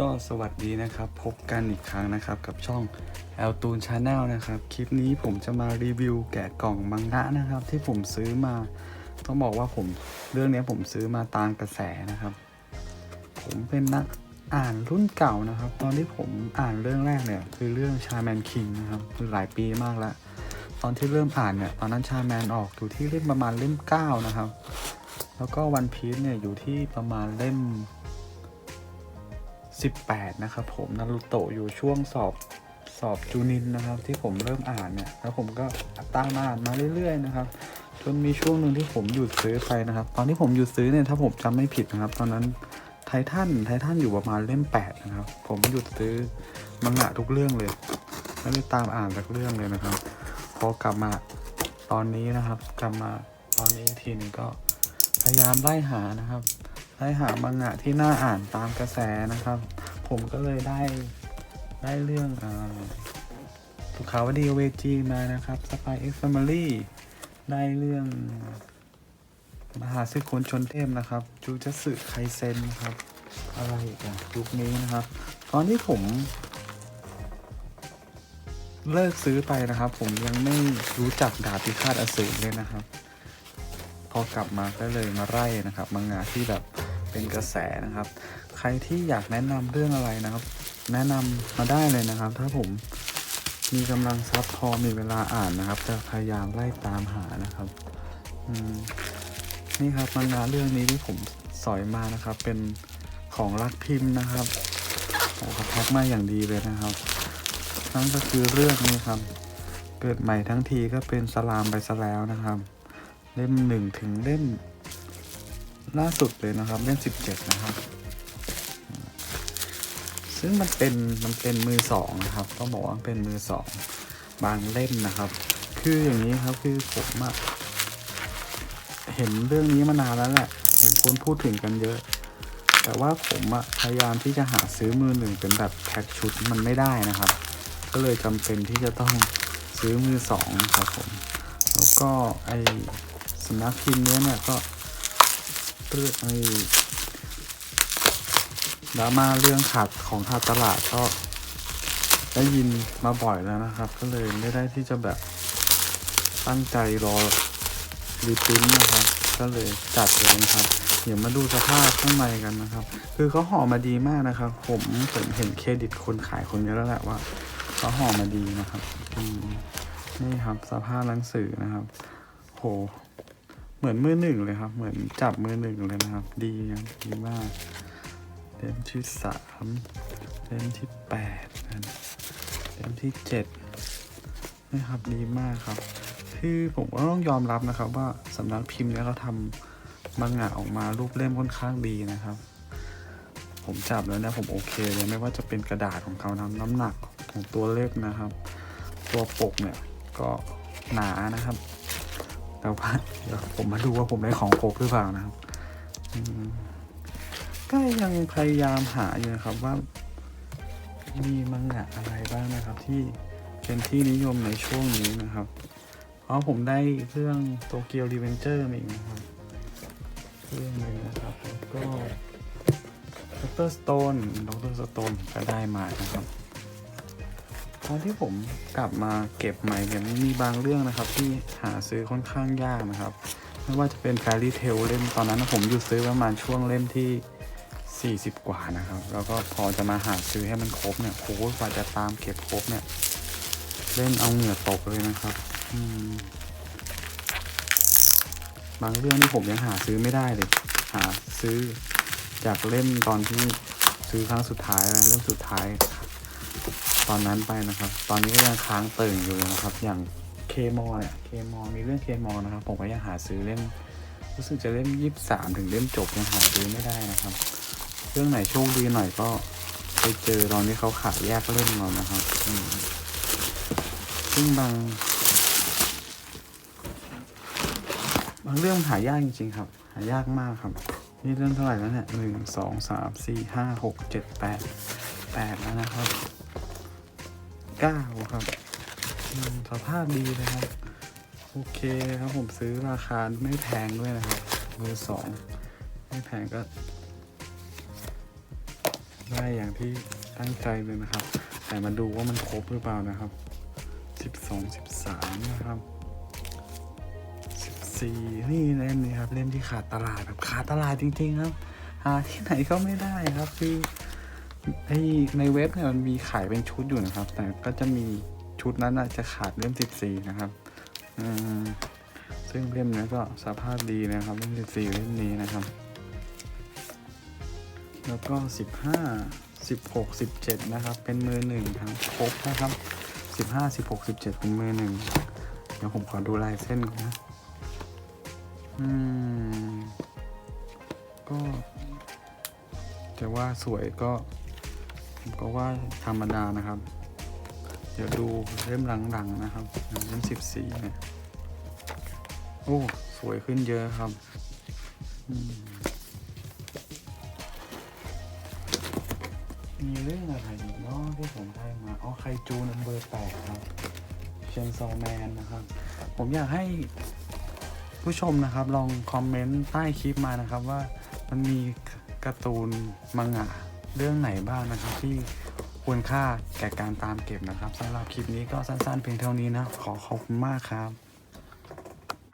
ก็สวัสดีนะครับ พบกันอีกครั้งนะครับ กับช่อง e l t o o n Channel นะครับ คลิปนี้ผมจะมารีวิวแกะกล่องมังงะนะครับ ที่ผมซื้อมา ต้องบอกว่าผมเรื่องนี้ผมซื้อมาตามกระแสนะครับ ผมเป็นนักอ่านรุ่นเก่านะครับ ตอนที่ผมอ่านเรื่องแรกเนี่ย คือเรื่องชาแมนคิงนะครับคือหลายปีมากแล้วตอนที่เริ่มอ่านเนี่ยตอนนั้นชาแมนออกอยู่ที่เล่มประมาณเล่ม9นะครับแล้วก็วันพีซเนี่ยอยู่ที่ประมาณเล่ม 18 นะครับผมนารูโตะอยู่ช่วงสอบสอบจูนินนะครับ ที่ผมเริ่มอ่านเนี่ยแล้วผมก็ตามอ่านมาเรื่อยๆนะครับจนมีช่วงหนึ่งที่ผมหยุดซื้อไปนะครับ ตอนที่ผมหยุดซื้อเนี่ยถ้าผมจำไม่ผิดนะครับ ตอนนั้นไททันไททันอยู่ประมาณเล่ม 8 นะครับ ผมหยุดซื้อมังงะทุกเรื่องเลยไม่ได้ตามอ่านสักเรื่องเลยนะครับพอกลับมาตอนนี้นะครับ กลับมาตอนนี้ทีนึงก็พยายามไล่หานะครับ ไล่หามังงะที่น่าอ่านตามกระแสนะครับ ผมก็เลยได้ได้เรื่องอาสุขาวดีเวจีมานะครับสปายเอ็กซ์แฟมิลี่ได้เรื่องมหาซึกคนชนเทพนะครับ จูจัสึไคเซนครับ อะไรอีกอะยุคนี้นะครับ ตอนที่ผม เลิกซื้อไปนะครับ ผมยังไม่รู้จักดาบพิฆาตอสูรเลยนะครับ พอกลับมาก็เลยมาไล่นะครับมังงะที่แบบเป็นกระแสนะครับ ใครที่อยากแนะนำเรื่องอะไรนะครับ แนะนำมาได้เลยนะครับ ถ้าผมมีกำลังซับพอมีเวลาอ่านนะครับ จะพยายามไล่ตามหานะครับอืมนี่ครับมังงะเรื่องนี้ที่ผมสอยมานะครับ เป็นของรักพิมพ์นะครับโอ้เขาแพ็คมาอย่างดีเลยนะครับนั่นก็คือเรื่องนี้ครับ เกิดใหม่ทั้งทีก็เป็นสลามไปซะแล้วนะครับ เล่มหนึ่งถึงเล่มล่าสุดเลยนะครับเล่มสิบเจ็ดนะครับซึ่งมันเป็นมันเป็นมือสองนะครับต้องบอกว่าเป็นมือสองบางเล่มนะครับ คืออย่างนี้ครับคือผมอะเห็นเรื่องนี้มานานแล้วแหละเห็นคนพูดถึงกันเยอะ แต่ว่าผมอะพยายามที่จะหาซื้อมือหนึ่งเป็นแบบแพ็คชุดมันไม่ได้นะครับ ก็เลยจำเป็นที่จะต้องซื้อมือสองครับผม แล้วก็ไอ สำนักพิมพ์เนี้ยเนี่ยก็เรื่องไอดราม่าเรื่องขาดของขาดตลาดก็ได้ยินมาบ่อยแล้วนะครับ ก็เลยไม่ได้ที่จะแบบตั้งใจรอรีพิมพ์นะครับ ก็เลยจัดเลยนะครับเดี๋ยวมาดูสภาพข้างในกันนะครับ คือเขาห่อมาดีมากนะครับ ผมผมเห็นเครดิตคนขายคนเยอะแล้วแหละว่าเขาห่อมาดีนะครับนี่ครับสภาพหนังสือนะครับ โห เหมือนมือหนึ่งเลยครับ เหมือนจับมือหนึ่งเลยนะครับ ดีครับดีมากเล่มที่สามเล่มที่แปดนะเล่มที่เจ็ดนะครับดีมากครับ คือผมก็ต้องยอมรับนะครับ ว่าสำนักพิมพ์เนี่ยเขาทำมังงะออกมารูปเล่มค่อนข้างดีนะครับ ผมจับแล้วนี่ยผมโอเคเลยไม่ว่าจะเป็นกระดาษของเขานะน้ำหนักของตัวเล่มนะครับ ตัวปกเนี่ยก็หนานะครับ แต่ว่าเดี๋ยวผมมาดูว่าผมได้ของครบหรือเปล่านะครับก็ยังพยายามหาอยู่นะครับว่า มีมังงะอะไรบ้างนะครับ ที่เป็นที่นิยมในช่วงนี้นะครับเพราะผมได้เรื่องโตเกียวรีเวนเจอร์มาอีกนะครับเรื่องหนึงนะครับแล้วก็ดรสโตนดรสโตนก็ได้มานะครับ ตอนที่ผมกลับมาเก็บใหม่เนี่ยมันมีบางเรื่องนะครับ ที่หาซื้อค่อนข้างยากนะครับ ไม่ว่าจะเป็นแฟรี่เทลเล่มตอนนั้นผมหยุดซื้อประมาณช่วงเล่มที่ 40 กว่านะครับ แล้วก็พอจะมาหาซื้อให้มันครบเนี่ยโหกว่าจะตามเก็บครบเนี่ย เล่นเอาเหงื่อตกเลยนะครับบางเรื่องที่ผมยังหาซื้อไม่ได้เลย หาซื้อจากเล่มตอนที่ซื้อครั้งสุดท้ายนะเล่มสุดท้าย ตอนนั้นไปนะครับ ตอนนี้ก็ยังค้างเติ่งอยู่นะครับ อย่างเคมอเนี่ยเคมอมีเรื่องเคมอนะครับ ผมก็ยังหาซื้อเล่ม รู้สึกจะเล่มยี่สิบสามถึงเล่มจบยังหาซื้อไม่ได้นะครับ เรื่องไหนโชคดีหน่อยก็ไปเจอตอนที่เขาขายแยกเล่มมานะครับซึ่งบางบางเรื่องหายากจริงๆครับ หายากมากครับ นี่เรื่องเท่าไหร่แล้วเนี่ยหนึ่งสองสามสี่ห้าหกเจ็ดแปดแปดแล้วนะครับ เก้าครับสภาพดีเลยครับ โอเคครับผมซื้อราคาไม่แพงด้วยนะครับมือสองไม่แพงก็ ได้อย่างที่ตั้งใจเลยนะครับ แต่มาดูว่ามันครบหรือเปล่านะครับสิบสองสิบสามนะครับสิบสี่นี่เล่มนี้ครับ เล่มที่ขาดตลาดแบบขาดตลาดจริง ๆ ครับ หาที่ไหนก็ไม่ได้ครับคือ ไอในเว็บเนี่ยมันมีขายเป็นชุดอยู่นะครับ แต่ก็จะมีชุดนั้นอาจจะขาดเล่มสิบสี่นะครับซึ่งเล่มนี้ก็สภาพดีนะครับเล่มสิบสี่เล่มนี้นะครับ แล้วก็สิบห้าสิบหกสิบเจ็ดนะครับ เป็นมือหนึ่งทั้งครบนะครับสิบห้าสิบหกสิบเจ็ดเป็นมือหนึ่งเดี๋ยวผมขอดูลายเส้นก่อนนะอืมก็จะว่าสวยก็ ก็ว่าธรรมดานะครับ เดี๋ยวดูเล่มหลังๆนะครับเล่มสิบสี่เนี่ยโอ้สวยขึ้นเยอะครับมมีเรื่องอะไรอีกเนาะที่ผมได้มาอ๋อไคจูนัมเบอร์แปดครับเชนซอแมนนะครับ ผมอยากให้ผู้ชมนะครับลองคอมเมนต์ใต้คลิปมานะครับว่ามันมีการ์ตูนมังงะ เรื่องไหนบ้างนะครับที่ควรค่าแก่การตามเก็บนะครับสำหรับคลิปนี้ก็สั้นๆเพียงเท่านี้นะ ขอขอบคุณมากครับ